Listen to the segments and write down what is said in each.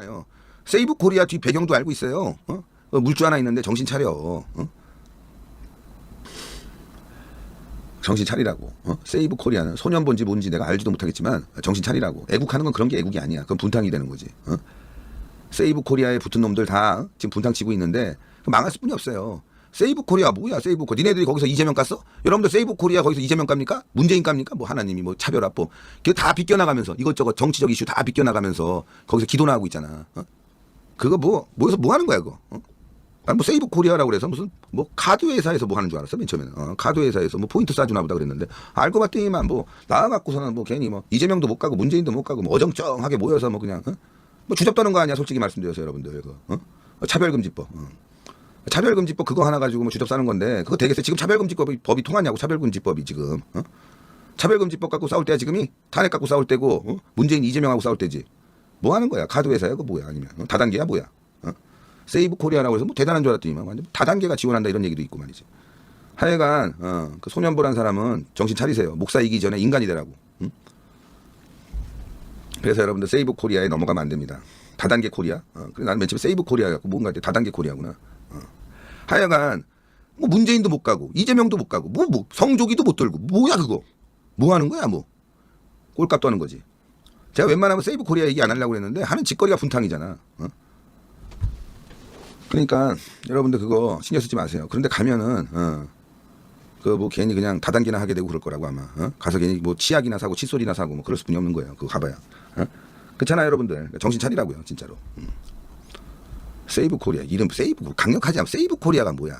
요 세이브 코리아 뒤 배경도 알고 있어요. 어? 어, 물주 하나 있는데 정신 차려. 어? 정신 차리라고. 어? 세이브 코리아는 소년 본지 뭔지 내가 알지도 못하겠지만 정신 차리라고. 애국하는 건 그런 게 애국이 아니야. 그건 분탕이 되는 거지. 어? 세이브 코리아에 붙은 놈들 다 어? 지금 분탕 치고 있는데 망할 수뿐이 없어요. 세이브 코리아 뭐야 세이브 코리아 니네들이 거기서 이재명 깠어? 여러분들 세이브 코리아 거기서 이재명 깝니까? 문재인 깝니까? 뭐 하나님이 뭐 차별화법 그거 다 비껴나가면서 이것저것 정치적 이슈 다 비껴나가면서 거기서 기도나 하고 있잖아 어? 그거 뭐 뭐여서 뭐 하는 거야 그거 어? 아니 뭐 세이브 코리아라고 그래서 무슨 뭐 카드 회사에서 뭐 하는 줄 알았어 맨 처음에는 어, 카드 회사에서 뭐 포인트 쏴주나 보다 그랬는데 알고 봤더니만 뭐 나와갖고서는 뭐 괜히 뭐 이재명도 못 가고 문재인도 못 가고 뭐 어정쩡하게 모여서 뭐 그냥 어? 뭐 주접 떠는 거 아니야 솔직히 말씀드려서 여러분들 어? 어, 차별금지법 어. 차별금지법 그거 하나 가지고 뭐 주접 싸는 건데 그거 되겠어요 지금 차별금지법이 법이 통하냐고 차별금지법이 지금 어? 차별금지법 갖고 싸울 때야 지금이 탄핵 갖고 싸울 때고 어? 문재인 이재명하고 싸울 때지 뭐 하는 거야 카드 회사야 그거 뭐야 아니면 어? 다단계야 뭐야 어? 세이브 코리아라고 해서 뭐 대단한 줄 알았더니만 완전 다단계가 지원한다 이런 얘기도 있고 말이지 하여간 어, 그 소년보란 사람은 정신 차리세요 목사이기 전에 인간이 되라고 응? 그래서 여러분들 세이브 코리아에 넘어가면 안 됩니다 다단계 코리아 어, 그래 나는 맨 처음에 세이브 코리아 갖고 뭔가 다단계 코리아구나 어. 하여간 뭐 문재인도 못 가고 이재명도 못 가고 뭐, 뭐 성조기도 못 들고 뭐야 그거 뭐 하는 거야 뭐 꼴값도 하는 거지 제가 웬만하면 세이브 코리아 얘기 안 하려고 했는데 하는 짓거리가 분탕이잖아 어? 그러니까 여러분들 그거 신경 쓰지 마세요 그런데 가면은 어, 그뭐 괜히 그냥 다단계나 하게 되고 그럴 거라고 아마 어? 가서 괜히 뭐 치약이나 사고 칫솔이나 사고 뭐 그럴 수뿐이 없는 거예요 그거 가봐야 어? 그렇잖아요 여러분들 정신 차리라고요 진짜로 음. 세이브 코리아. 이름 세이브 강력하지 않아. 세이브 코리아가 뭐야?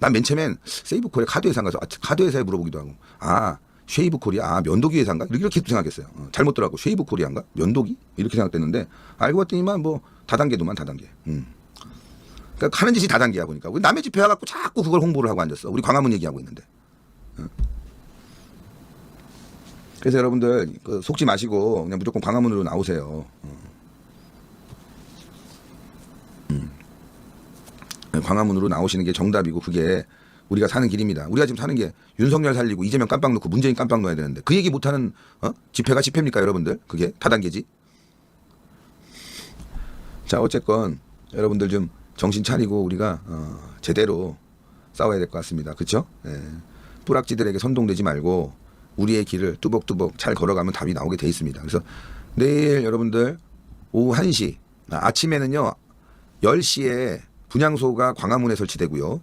난 맨 처음엔 세이브 코리아 카드 회사인 가 서 아, 카드 회사에 물어보기도 하고. 아 쉐이브 코리아? 아 면도기 회사인가? 이렇게, 생각했어요. 어, 잘못 들어가고. 쉐이브 코리아인가? 면도기? 이렇게 생각됐는데 알고 봤더니만 뭐 다단계도만 다단계. 음. 그러니까 하는 짓이 다단계야 보니까. 우리 남의 집 해갖고 자꾸 그걸 홍보를 하고 앉았어. 우리 광화문 얘기하고 있는데. 어. 그래서 여러분들 그 속지 마시고 그냥 무조건 광화문으로 나오세요 광화문으로 나오시는 게 정답이고 그게 우리가 사는 길입니다. 우리가 지금 사는 게 윤석열 살리고 이재명 깜빡 놓고 문재인 깜빡 놓아야 되는데 그 얘기 못하는 어? 집회가 집회입니까 여러분들? 그게 다단계지. 자 어쨌건 여러분들 좀 정신 차리고 우리가 어, 제대로 싸워야 될 것 같습니다. 그렇죠? 예. 뿌락지들에게 선동되지 말고 우리의 길을 뚜벅뚜벅 잘 걸어가면 답이 나오게 돼 있습니다. 그래서 내일 여러분들 오후 1시 아, 아침에는요 10시에 분향소가 광화문에 설치되고요.